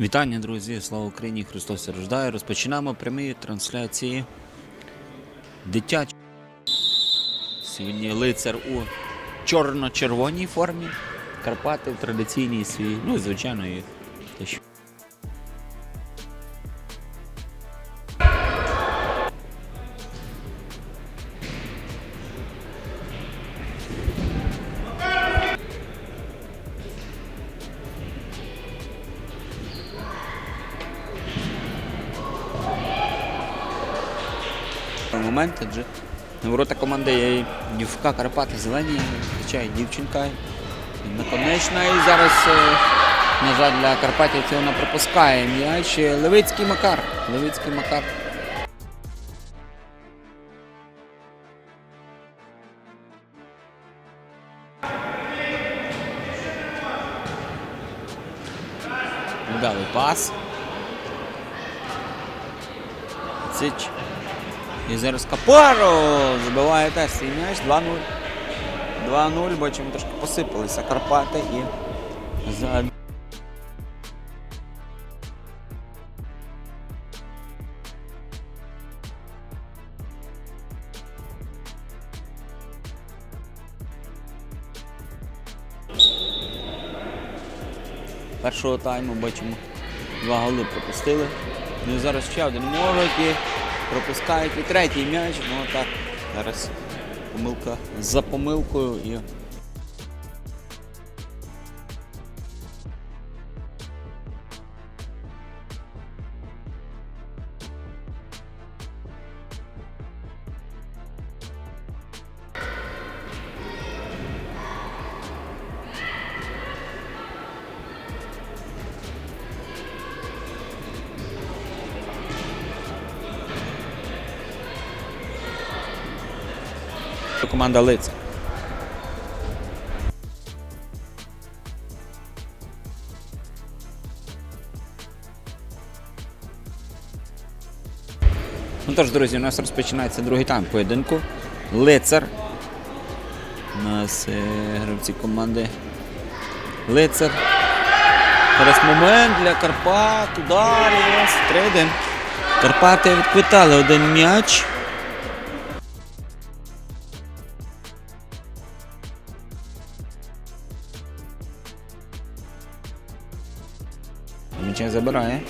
Вітання, друзі! Слава Україні! Христос рождає. Розпочинаємо прямі трансляції дитячі. Сьогодні лицар у чорно-червоній формі. Карпати в традиційній свій. Ну, і, звичайно, момент, адже на ворота команди є Дівка Карпати зелені, звичайно, дівчинка. Наконечна. І зараз, е, на жаль, для Карпатів цього не пропускає м'яч. Левицький Макар. Левицький Макар. Вдалий пас. Цич. І зараз Капаро забиває теж свій м'яч. 2-0. 2-0. Бачимо, трошки посипалися Карпати і за. Першого тайму бачимо, два голи пропустили. Ну і зараз ще один можуть і пропускають і третій м'яч. Ну так, зараз помилка за помилкою і. Команда Лиця. Ну тож, друзі, у нас розпочинається другий тайм поєдинку. Лицар. У нас е, гравці команди Лицар. Зараз момент для Карпат. Удар. і 3-1. Карпати відквитали один м'яч. М'яча забирає.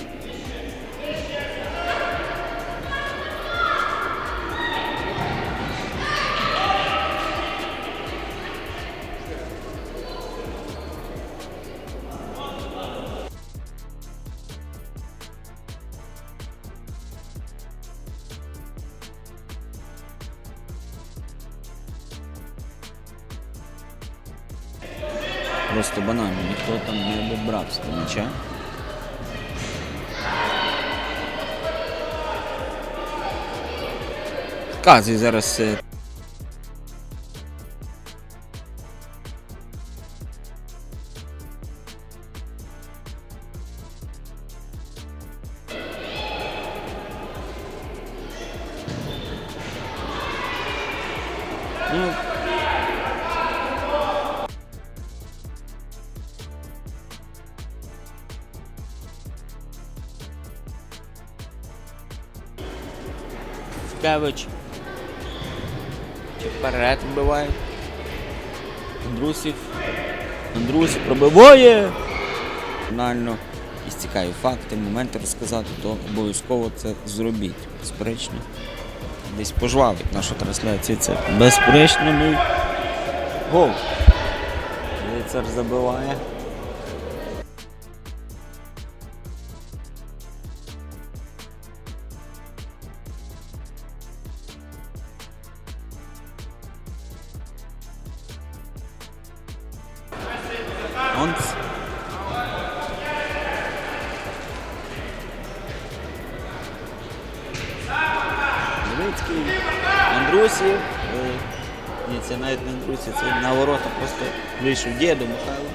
Просто банально, ніхто там не добрався до м'яча. Казі зараз. Ну. Вперед вбиває. Андрусів. Андрусів пробиває. Фінально. Якісь цікаві факти, моменти розказати, то обов'язково це зробіть. Безперечно. Десь пожвавить нашу трансляцію. Це безперечно. Ну, і гол. Лицар забиває. Онц. Левицький. Андрусів. Е, Ні, це навіть не Андрусі, це на ворота просто вийшов діду Михайло.